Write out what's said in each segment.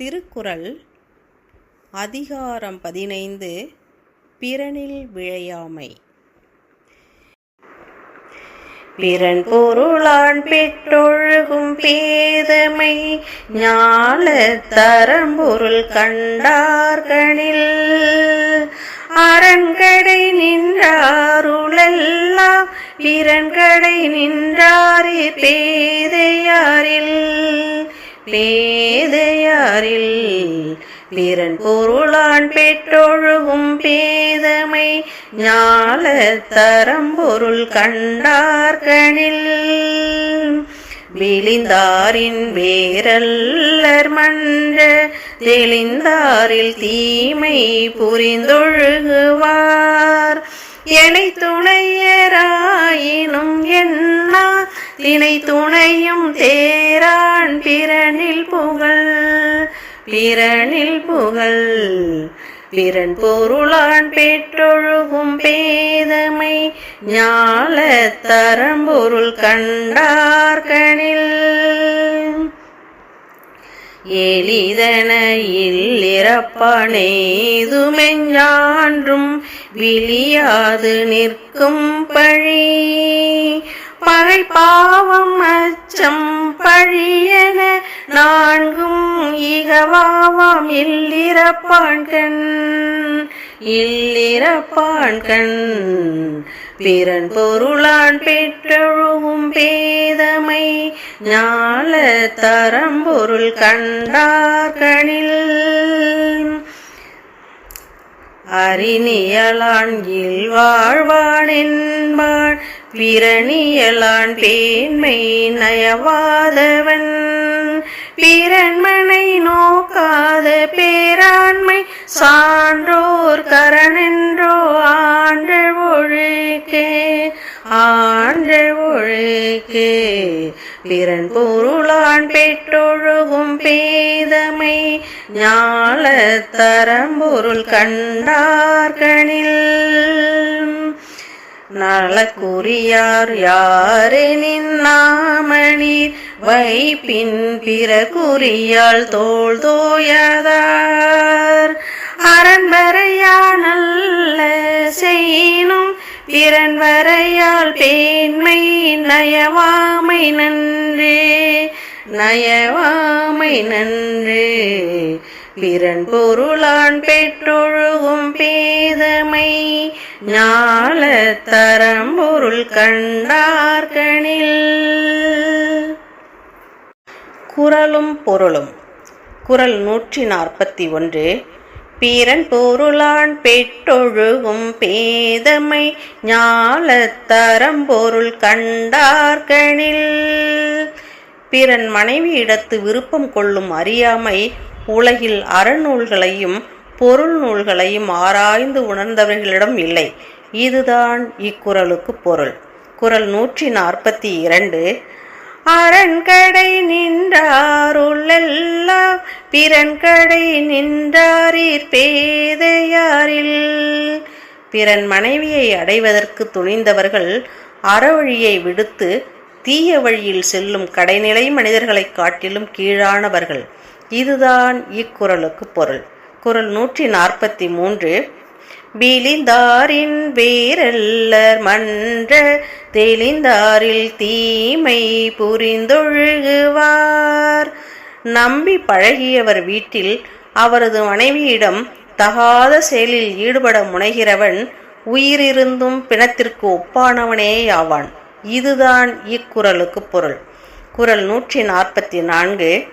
திருக்குறள் அதிகாரம் பதினைந்து பிறனில் விழையாமை. பிறன் பொருளான் பெற்றொழுகும் பேதமை ஞால தரம்பொருள் கண்டார்கணில் அரண்கடை நின்றாருளெல்லாம் பிறன்கடை நின்றாரே பேதையாரில். பேதையாரில் பிறன் பொருளான் பெற்றொழுகும் பேதமை ஞால தரம்பொருள் கண்டார்கணில் விழிந்தாரின் வேரல்லர் மன்ற தெளிந்தாரில் தீமை புரிந்தொழுகுவார். எனை துணையராயினும் என்னா தினை துணையும் தேரான் பிறனில் புகழ். பிறனில் புகழ். பிறன் பொருளான் பெற்றொழுகும் பேதமை ஞால தரம்பொருள் கண்டார்கனில் எளிதன இல்லிறப்பானேதுமெஞ்சான்றும் விழியாது நிற்கும் பழி. பகை பாவம் அச்சம் பழியன நான்கும் இகவாவாம் இல்லிறப்பான்கண் இல்லிறப்பான்கண் பிறன் பொருளான் பெற்றொழுகும் பேதமை ஞால தரம்பொருள் கண்டார்கணில் அறிநியலான் இல்வாழ்வான் என்பான். பிறனியலான் பேன்மை நயவாதவன். பிறன்மனை நோக்காத பேராண்மை சான்றோர் கரணென்றோ ஆண்ட ஒழுக்கே ஆண்ட ஒழுக்கே. பிறன் பொருளான் பெற்றொழுகும் பேதமை ஞால தரம்பொருள் கண்டார்கனில். நலக்குரியார் யாரெனின் நாமணீர் வைப்பின் பிற குறியால் தோல் தோயதார். அரண்வரையா நல்ல செய்யினும் பிறன் வரையால் பேண்மை நயவாமை நன்றே. நயவாமை நன்றே. பிறன் பொருளான் பெற்றொழுகும் பேதமை. ஞால தரம்பொருள் கண்டார்கணில் குரலும் பொருளும். குரல் நூற்றி நாற்பத்தி ஒன்று. பிறன் பொருளான் பெற்றொழுகும் பேதமை. ஞால தரம்பொருள் கண்டார்கணில் பிறன் மனைவியிடத்து விருப்பம் கொள்ளும் அறியாமை. உலகில் அறநூல்களையும் பொருள் நூல்களையும் ஆராய்ந்து உணர்ந்தவர்களிடம் இல்லை. இதுதான் இக்குறளுக்கு பொருள். குரல் நூற்றி நாற்பத்தி இரண்டு. அரண்கடை நின்றாருள்ளெல்லாம் பிறன்கடை நின்றாரீர் பேதையாரில். பிறன் மனைவியை அடைவதற்கு துணிந்தவர்கள் அறவழியை விடுத்து தீய வழியில் செல்லும் கடைநிலை மனிதர்களைக் காட்டிலும் கீழானவர்கள். இதுதான் இக்குறளுக்கு பொருள். குரல் நூற்றி நாற்பத்தி மூன்று விழிந்தாரின் வேரல்லர் மன்ற தெளிந்தாரில் தீமை புரிந்தொழுகுவார். நம்பி பழகியவர் வீட்டில் அவரது மனைவியிடம் தகாத செயலில் ஈடுபட முனைகிறவன் உயிரிருந்தும் பிணத்திற்கு ஒப்பானவனே ஆவான். இதுதான் இக்குறளுக்கு பொருள். குரல் நூற்றி நாற்பத்தி நான்கு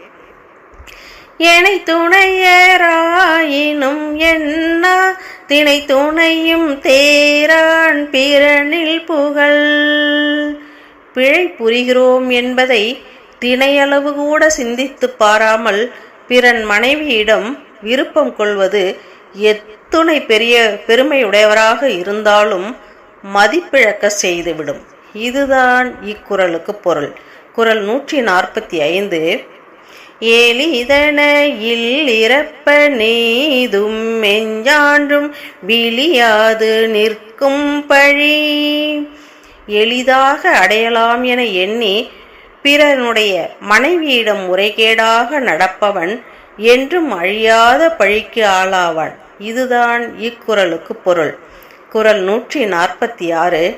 எனை துணையராயினும் என்ன? திணை துணையும் தேரான் பிறனில் புகழ். பிழை புரிகிறோம் என்பதை திணையளவு கூட சிந்தித்து பாராமல் பிறன் மனைவியிடம் விருப்பம் கொள்வது எத்துணை பெரிய பெருமையுடையவராக இருந்தாலும் மதிப்பிழக்க செய்துவிடும். இதுதான் இக்குறளுக்கு பொருள். குரல் நூற்றி நாற்பத்தி ஐந்து. எளிதன இல்லிறப்ப நீதும் மெஞ்சான்றும் விழியாது நிற்கும் பழி. எளிதாக அடையலாம் என எண்ணி பிறனுடைய மனைவியிடம் முறைகேடாக நடப்பவன் என்றும் அழியாத பழிக்கு ஆளாவான் இதுதான் இக்குறளுக்கு பொருள். குரல் நூற்றி நாற்பத்தி ஆறு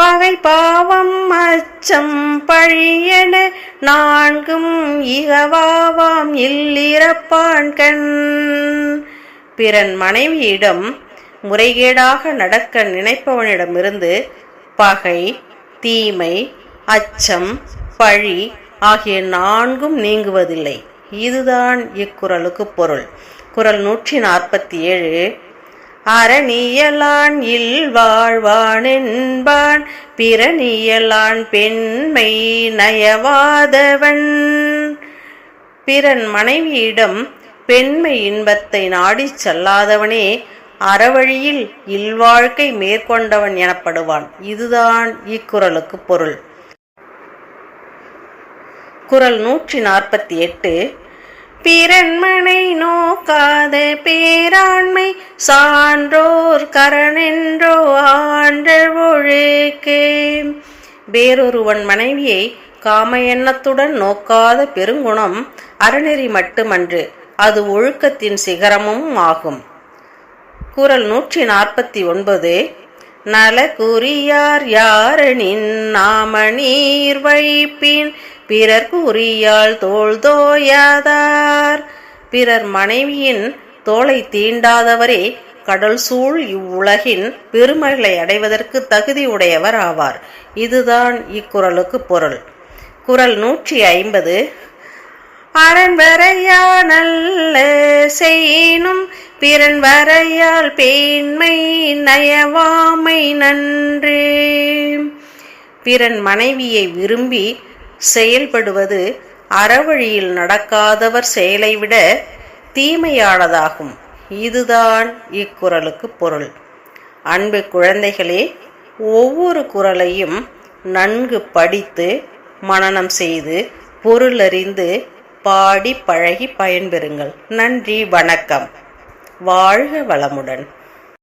பகை பாவம் அச்சம் பழியென நான்கும் இகவாவாம் இல்லிறப்பான் கண். பிறன் மனைவியிடம் முறைகேடாக நடக்க நினைப்பவனிடமிருந்து பகை தீமை அச்சம் பழி ஆகிய நான்கும் நீங்குவதில்லை. இதுதான் இக்குறளுக்கு பொருள். குரல் நூற்றி நாற்பத்தி ஏழு அறனியலான் இல் வாழ்வான் பிறனியலான் பெண்மை நயவாதவன். பிறன் மனைவியிடம் பெண்மை இன்பத்தை நாடிச் செல்லாதவனே அறவழியில் இல்வாழ்க்கை மேற்கொண்டவன் எனப்படுவான். இதுதான் இக்குறளுக்கு பொருள். குரல் நூற்றி நாற்பத்தி எட்டு பிறன்மனை நோக்காத பேராண்மை சான்றோர் கரணென்றோ ஆண்ட ஒழுக்கே. வேறொருவன் மனைவியை காம எண்ணத்துடன் நோக்காத பெருங்குணம் அறநெறி மட்டுமன்று அது ஒழுக்கத்தின் சிகரமும் ஆகும். குரல் நூற்றி நாற்பத்தி ஒன்பது நல குறியார் யாரனின் நாம நீர் வைப்பின் பிறர் குறியால் தோள் தோயாதார். பிறர் மனைவியின் தோளை தீண்டாதவரே கடல் சூழ் இவ்வுலகின் பெருமைகளை அடைவதற்கு தகுதி உடையவர் ஆவார். இதுதான் இக்குறளுக்கு பொருள். குறள் நூற்றி ஐம்பது அரண் வரையா நல்ல செய்யினும் பிறன் வரையால் பேண்மை நயவாமை நன்றே. பிறன் மனைவியை விரும்பி செயல்படுவது அறவழியில் நடக்காதவர் செயலை விட தீமையானதாகும். இதுதான் இக்குறளுக்கு பொருள். அன்பு குழந்தைகளே ஒவ்வொரு குறளையும் நன்கு படித்து மனனம் செய்து பொருளறிந்து பாடி பழகி பயன்பெறுங்கள். நன்றி வணக்கம். வாழ்க வளமுடன்.